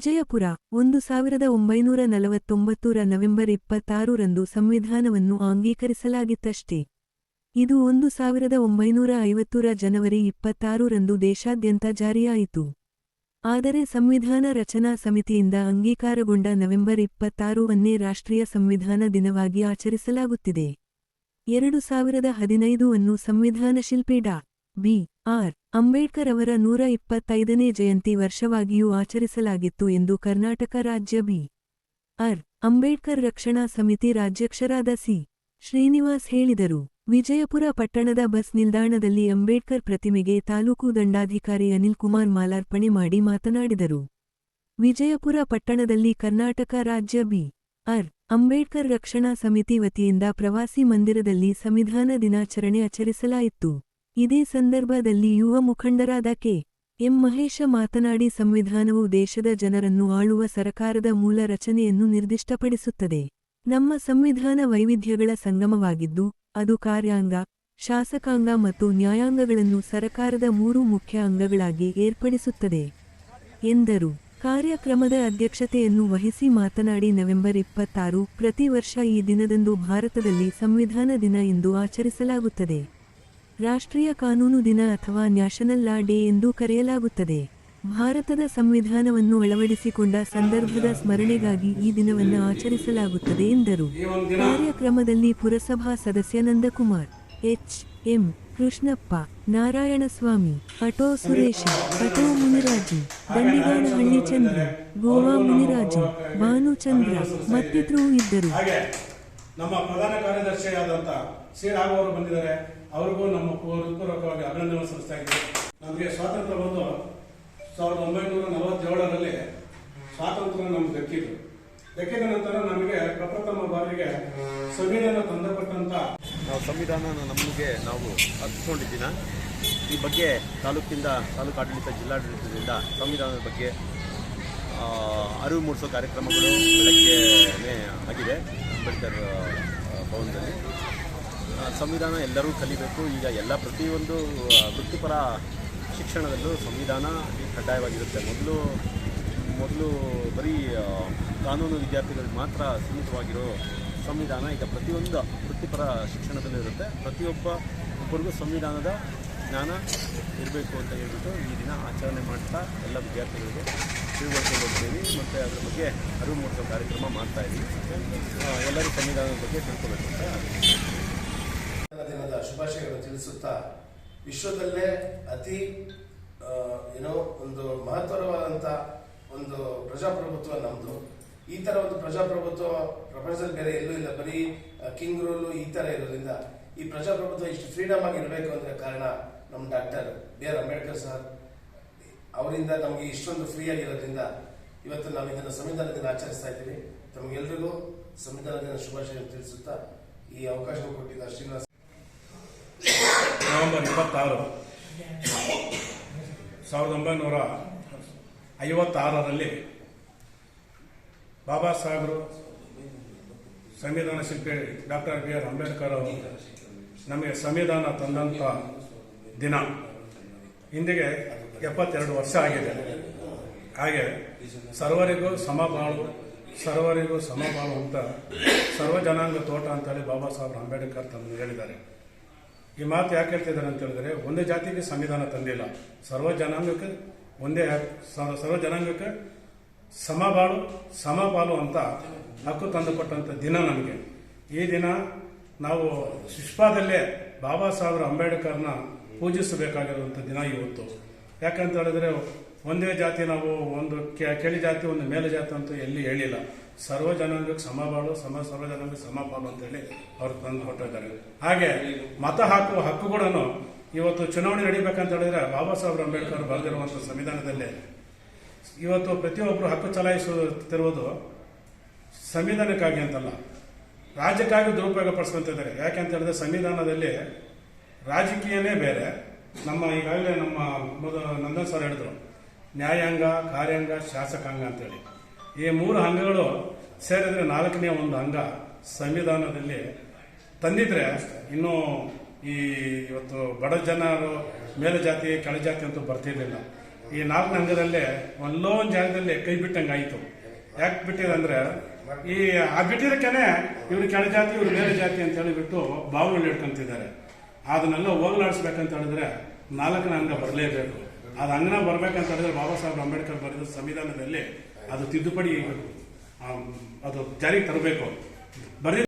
ವಿಜಯಪುರ, ಒಂದು ಸಾವಿರದ ಒಂಬೈನೂರ ನಲವತ್ತೊಂಬತ್ತರ ನವೆಂಬರ್ ಇಪ್ಪತ್ತಾರು ರಂದು ಸಂವಿಧಾನವನ್ನು ಅಂಗೀಕರಿಸಲಾಗಿತ್ತಷ್ಟೇ. ಇದು ಒಂದು ಸಾವಿರದ ಒಂಬೈನೂರ ಐವತ್ತರ ಜನವರಿ ಇಪ್ಪತ್ತಾರು ರಂದು ದೇಶಾದ್ಯಂತ ಜಾರಿಯಾಯಿತು. ಆದರೆ ಸಂವಿಧಾನ ರಚನಾ ಸಮಿತಿಯಿಂದ ಅಂಗೀಕಾರಗೊಂಡ ನವೆಂಬರ್ ಇಪ್ಪತ್ತಾರು ಅನ್ನೇ ರಾಷ್ಟ್ರೀಯ ಸಂವಿಧಾನ ದಿನವಾಗಿ ಆಚರಿಸಲಾಗುತ್ತಿದೆ. ಎರಡು ಸಾವಿರದ ಹದಿನೈದು ಅನ್ನು ಸಂವಿಧಾನ ಶಿಲ್ಪಿ ಡಾ. ಬಿ. ಆರ್. ಅಂಬೇಡ್ಕರ್ ಅವರ ನೂರ ಇಪ್ಪತ್ತೈದನೇ ಜಯಂತಿ ವರ್ಷವಾಗಿಯೂ ಆಚರಿಸಲಾಗಿತ್ತು ಎಂದು ಕರ್ನಾಟಕ ರಾಜ್ಯ ಬಿ. ಆರ್. ಅಂಬೇಡ್ಕರ್ ರಕ್ಷಣಾ ಸಮಿತಿ ರಾಜ್ಯಕ್ಷರಾದ ಸಿ. ಶ್ರೀನಿವಾಸ್ ಹೇಳಿದರು. ವಿಜಯಪುರ ಪಟ್ಟಣದ ಬಸ್ ನಿಲ್ದಾಣದಲ್ಲಿ ಅಂಬೇಡ್ಕರ್ ಪ್ರತಿಮೆಗೆ ತಾಲೂಕು ದಂಡಾಧಿಕಾರಿ ಅನಿಲ್ ಕುಮಾರ್ ಮಾಲಾರ್ಪಣೆ ಮಾಡಿ ಮಾತನಾಡಿದರು. ವಿಜಯಪುರ ಪಟ್ಟಣದಲ್ಲಿ ಕರ್ನಾಟಕ ರಾಜ್ಯ ಬಿ. ಆರ್. ಅಂಬೇಡ್ಕರ್ ರಕ್ಷಣಾ ಸಮಿತಿ ವತಿಯಿಂದ ಪ್ರವಾಸಿ ಮಂದಿರದಲ್ಲಿ ಸಂವಿಧಾನ ದಿನಾಚರಣೆ ಆಚರಿಸಲಾಯಿತು. ಇದೇ ಸಂದರ್ಭದಲ್ಲಿ ಯುವ ಮುಖಂಡರಾದ ಕೆ. ಎಂ. ಮಹೇಶ ಮಾತನಾಡಿ, ಸಂವಿಧಾನವು ದೇಶದ ಜನರನ್ನು ಆಳುವ ಸರಕಾರದ ಮೂಲ ರಚನೆಯನ್ನು ನಿರ್ದಿಷ್ಟಪಡಿಸುತ್ತದೆ. ನಮ್ಮ ಸಂವಿಧಾನ ವೈವಿಧ್ಯಗಳ ಸಂಗಮವಾಗಿದ್ದು, ಅದು ಕಾರ್ಯಾಂಗ, ಶಾಸಕಾಂಗ ಮತ್ತು ನ್ಯಾಯಾಂಗಗಳನ್ನು ಸರಕಾರದ ಮೂರು ಮುಖ್ಯ ಅಂಗಗಳಾಗಿ ಏರ್ಪಡಿಸುತ್ತದೆ, ಎಂದರು. ಕಾರ್ಯಕ್ರಮದ ಅಧ್ಯಕ್ಷತೆಯನ್ನು ವಹಿಸಿ ಮಾತನಾಡಿ, ನವೆಂಬರ್ ಇಪ್ಪತ್ತಾರು ಪ್ರತಿ ವರ್ಷ ಈ ದಿನದಂದು ಭಾರತದಲ್ಲಿ ಸಂವಿಧಾನ ದಿನ ಎಂದು ಆಚರಿಸಲಾಗುತ್ತದೆ. ರಾಷ್ಟ್ರೀಯ ಕಾನೂನು ದಿನ ಅಥವಾ ನ್ಯಾಷನಲ್ ಲಾ ಡೇ ಎಂದು ಕರೆಯಲಾಗುತ್ತದೆ. ಭಾರತದ ಸಂವಿಧಾನವನ್ನು ಅಳವಡಿಸಿಕೊಂಡ ಸಂದರ್ಭದ ಸ್ಮರಣೆಗಾಗಿ ಈ ದಿನವನ್ನು ಆಚರಿಸಲಾಗುತ್ತದೆ ಎಂದರು. ಕಾರ್ಯಕ್ರಮದಲ್ಲಿ ಪುರಸಭಾ ಸದಸ್ಯ Nandakumar, H. M. Krishnappa, Narayanaswamy, auto Suresha, auto Muniraju Dandiganahalli Chandra, Goa Muniraju, Bhanuchandra ಮತ್ತಿತರರು ಇದ್ದರು. ನಮ್ಮ ಪ್ರಧಾನ ಕಾರ್ಯದರ್ಶಿಯಾದಂಥ ಸಿ ರಾಘವ್ ಅವರು ಬಂದಿದ್ದಾರೆ. ಅವರಿಗೂ ನಮ್ಮ ಹೃತ್ಪೂರ್ವಕವಾಗಿ ಅಭಿನಂದನೆ ಸಲ್ಲಿಸ್ತಾ ಇದ್ದೀವಿ ನಮಗೆ ಸ್ವಾತಂತ್ರ್ಯ ಬಂದು ಸಾವಿರದ ಒಂಬೈನೂರ ನಲವತ್ತೇಳರಲ್ಲಿ ಸ್ವಾತಂತ್ರ್ಯ ನಮ್ಗೆ ದಕ್ಕಿತು ದಕ್ಕಿದ ನಂತರ ನಮಗೆ ಪ್ರಪ್ರಥಮ ಬಾರಿಗೆ ಸಂವಿಧಾನ ತಂದಪಟ್ಟಂತ ನಾವು ಸಂವಿಧಾನ ನಮಗೆ ನಾವು ಅರ್ಪಿಸ್ಕೊಂಡಿದ್ದೀನ ಈ ಬಗ್ಗೆ ತಾಲೂಕಿಂದ ತಾಲೂಕು ಆಡಳಿತ, ಜಿಲ್ಲಾಡಳಿತದಿಂದ ಸಂವಿಧಾನದ ಬಗ್ಗೆ ಅರಿವು ಮೂಡಿಸೋ ಕಾರ್ಯಕ್ರಮಗಳು ಬೆಳಗ್ಗೆನೇ ಆಗಿದೆ. ಅಂಬೇಡ್ಕರ್ ಭವನದಲ್ಲಿ. ಸಂವಿಧಾನ ಎಲ್ಲರೂ ಕಲಿಬೇಕು. ಈಗ ಎಲ್ಲ ಪ್ರತಿಯೊಂದು ವೃತ್ತಿಪರ ಶಿಕ್ಷಣದಲ್ಲೂ ಸಂವಿಧಾನ ಕಡ್ಡಾಯವಾಗಿರುತ್ತೆ. ಮೊದಲು ಮೊದಲು ಬರೀ ಕಾನೂನು ವಿದ್ಯಾರ್ಥಿಗಳಿಗೆ ಮಾತ್ರ ಸೀಮಿತವಾಗಿರೋ ಸಂವಿಧಾನ ಈಗ ಪ್ರತಿಯೊಂದು ವೃತ್ತಿಪರ ಶಿಕ್ಷಣದಲ್ಲೂ ಇರುತ್ತೆ. ಪ್ರತಿಯೊಬ್ಬ ಒಬ್ಬರಿಗೂ ಸಂವಿಧಾನದ ಜ್ಞಾನ ಇರಬೇಕು ಅಂತ ಹೇಳ್ಬಿಟ್ಟು ಈ ದಿನ ಆಚರಣೆ ಮಾಡ್ತಾ ಎಲ್ಲ ವಿದ್ಯಾರ್ಥಿಗಳಿಗೆ ತಿಳುವಳಿಕೆ ಹೋಗ್ತೀವಿ ಮತ್ತು ಅದ್ರ ಬಗ್ಗೆ ಅರಿವು ಮೂಡಿಸೋ ಕಾರ್ಯಕ್ರಮ ಮಾಡ್ತಾ ಇದ್ದೀವಿ. ಎಲ್ಲರೂ ಸಂವಿಧಾನದ ಬಗ್ಗೆ ತಿಳ್ಕೊಬೇಕು ಅಂತ ದಿನದ ಶುಭಾಶಯಗಳನ್ನು ತಿಳಿಸುತ್ತಾ, ವಿಶ್ವದಲ್ಲೇ ಅತಿ ಏನೋ ಒಂದು ಮಹತ್ತರವಾದಂಥ ಒಂದು ಪ್ರಜಾಪ್ರಭುತ್ವ ನಮ್ಮದು ಈ ಥರ ಒಂದು ಪ್ರಜಾಪ್ರಭುತ್ವ ಪ್ರಪಂಚದಲ್ಲಿ ಬೇರೆ ಎಲ್ಲೂ ಇಲ್ಲ. ಬರೀ ಕಿಂಗ್ ರೂಲು ಈ ಥರ ಇರೋದ್ರಿಂದ ಈ ಪ್ರಜಾಪ್ರಭುತ್ವ ಇಷ್ಟು ಫ್ರೀಡಮ್ ಆಗಿ ಇರಬೇಕು ಅಂತ ಕಾರಣ ನಮ್ಮ doctor B R Ambedkar sir. ಅವರಿಂದ ನಮಗೆ ಇಷ್ಟೊಂದು ಫ್ರೀ ಆಗಿರೋದ್ರಿಂದ ಇವತ್ತು ನಾವು ಇದನ್ನು ಸಂವಿಧಾನ ದಿನ ಆಚರಿಸ್ತಾ ಇದ್ದೀವಿ. ತಮಗೆಲ್ಲರಿಗೂ ಸಂವಿಧಾನ ದಿನ ಶುಭಾಶಯ ತಿಳಿಸುತ್ತಾ ಈ ಅವಕಾಶ ಕೊಟ್ಟಿದ್ದ ಶ್ರೀನಿವಾಸ ನವೆಂಬರ್ ಇಪ್ಪತ್ತಾರು. ಸಾವಿರದ ಒಂಬೈನೂರ ಐವತ್ತಾರರಲ್ಲಿ ಬಾಬಾ ಸಾಹೇಬರು ಸಂವಿಧಾನ ಶಿಲ್ಪಿ ಡಾಕ್ಟರ್ ಬಿ ಆರ್ ಅಂಬೇಡ್ಕರ್ ಅವರು ನಮಗೆ ಸಂವಿಧಾನ ತಂದಂಥ ದಿನ. ಇಂದಿಗೆ ಎಪ್ಪತ್ತೆರಡು ವರ್ಷ ಆಗಿದೆ. ಹಾಗೆ ಸರ್ವರಿಗೂ ಸಮಬಾಳು ಸರ್ವರಿಗೂ ಸಮಬಾಳು ಅಂತ ಸರ್ವ ಜನಾಂಗ ತೋಟ ಅಂತೇಳಿ ಬಾಬಾ ಸಾಹೇಬ್ ಅಂಬೇಡ್ಕರ್ ತಮ್ಮ ಹೇಳಿದ್ದಾರೆ. ಈ ಮಾತು ಯಾಕೆ ಹೇಳ್ತಿದ್ದಾರೆ ಅಂತ ಹೇಳಿದ್ರೆ ಒಂದೇ ಜಾತಿಗೆ ಸಂವಿಧಾನ ತಂದಿಲ್ಲ. ಸರ್ವ ಜನಾಂಗಕ್ಕೆ ಒಂದೇ ಸರ್ವ ಜನಾಂಗಕ್ಕೆ ಸಮಬಾಳು ಸಮಪಾಲು ಅಂತ ಹಕ್ಕು ತಂದುಕೊಟ್ಟಂಥ ದಿನ ನಮಗೆ. ಈ ದಿನ ನಾವು ಶಿಷ್ಪಾದಲ್ಲೇ ಬಾಬಾ ಸಾಹೇಬ್ರ ಅಂಬೇಡ್ಕರ್ನ ಪೂಜಿಸಬೇಕಾಗಿರುವಂಥ ದಿನ ಇವತ್ತು. ಯಾಕಂತ ಹೇಳಿದ್ರೆ ಒಂದೇ ಜಾತಿ ನಾವು ಒಂದು ಕೆಳ ಜಾತಿ, ಒಂದು ಮೇಲೆ ಜಾತಿ ಅಂತೂ ಎಲ್ಲಿ ಹೇಳಿಲ್ಲ. ಸರ್ವ ಜನಾಂಗಕ್ಕೆ ಸಮಬಾಳು ಸಮ, ಸರ್ವ ಜನಾಂಗಕ್ಕೆ ಸಮಪಾಲು ಅಂತ ಹೇಳಿ ಅವ್ರು ತಂದು ಹೊಟ್ಟಿದ್ದಾರೆ ಹಾಗೆ ಮತ ಹಾಕುವ ಹಕ್ಕು ಕೂಡ ಇವತ್ತು ಚುನಾವಣೆ ನಡೀಬೇಕಂತ ಹೇಳಿದ್ರೆ ಬಾಬಾ ಸಾಹೇಬ್ ಅಂಬೇಡ್ಕರ್ ಬರೆದಿರುವಂಥ ಸಂವಿಧಾನದಲ್ಲಿ ಇವತ್ತು ಪ್ರತಿಯೊಬ್ಬರು ಹಕ್ಕು ಚಲಾಯಿಸುತ್ತಿರುವುದು ಸಂವಿಧಾನಕ್ಕಾಗಿ ಅಂತಲ್ಲ. ರಾಜ್ಯಕ್ಕಾಗಿ ದುರುಪಯೋಗ ಪಡಿಸ್ಕೊಂತಿದ್ದಾರೆ ಯಾಕೆಂತ ಹೇಳಿದ್ರೆ ಸಂವಿಧಾನದಲ್ಲಿ ರಾಜಕೀಯನೇ ಬೇರೆ. ನಮ್ಮ ಈಗಾಗಲೇ ನಮ್ಮ ನಂದನ್ ಸರ್ ಹೇಳಿದ್ರು, ನ್ಯಾಯಾಂಗ, ಕಾರ್ಯಾಂಗ, ಶಾಸಕಾಂಗ ಅಂತೇಳಿ. ಈ ಮೂರು ಅಂಗಗಳು ಸೇರಿದ್ರೆ ನಾಲ್ಕನೇ ಒಂದು ಅಂಗ ಸಂವಿಧಾನದಲ್ಲಿ ತಂದಿದ್ರೆ ಇನ್ನೂ ಈ ಇವತ್ತು ಬಡ ಜನರು, ಮೇಲೆ ಜಾತಿ, ಕೆಳ ಜಾತಿ ಅಂತೂ ಬರ್ತಿರ್ಲಿಲ್ಲ. ಈ ನಾಲ್ಕನೇ ಅಂಗದಲ್ಲೇ ಒಂದೋ ಒಂದು ಜಾಗದಲ್ಲಿ ಕೈ ಬಿಟ್ಟಂಗೆ ಆಯಿತು. ಯಾಕೆ ಬಿಟ್ಟಿದೆ ಅಂದ್ರೆ ಈ ಆ ಬಿಟ್ಟಿದ್ದಕ್ಕೇನೆ ಇವ್ರು ಕೆಳ ಜಾತಿ, ಇವ್ರು ಮೇಲೆ ಜಾತಿ ಅಂತ ಹೇಳಿಬಿಟ್ಟು ಬಾವುಗಳು ಇಟ್ಕೊಂತಿದ್ದಾರೆ ಅದನ್ನೆಲ್ಲ ಹೋಗಲಾಡಿಸ್ಬೇಕಂತ ಹೇಳಿದ್ರೆ ನಾಲ್ಕನೇ ಅಂಗ ಬರಲೇಬೇಕು. ಅದು ಅಂಗನ ಬರ್ಬೇಕಂತ ಹೇಳಿದ್ರೆ ಬಾಬಾ ಸಾಹೇಬ್ ಅಂಬೇಡ್ಕರ್ ಬರೆದ ಸಂವಿಧಾನದಲ್ಲಿ ಅದು ತಿದ್ದುಪಡಿ ಅದು ಜಾರಿಗೆ ತರಬೇಕು. ಬರೀ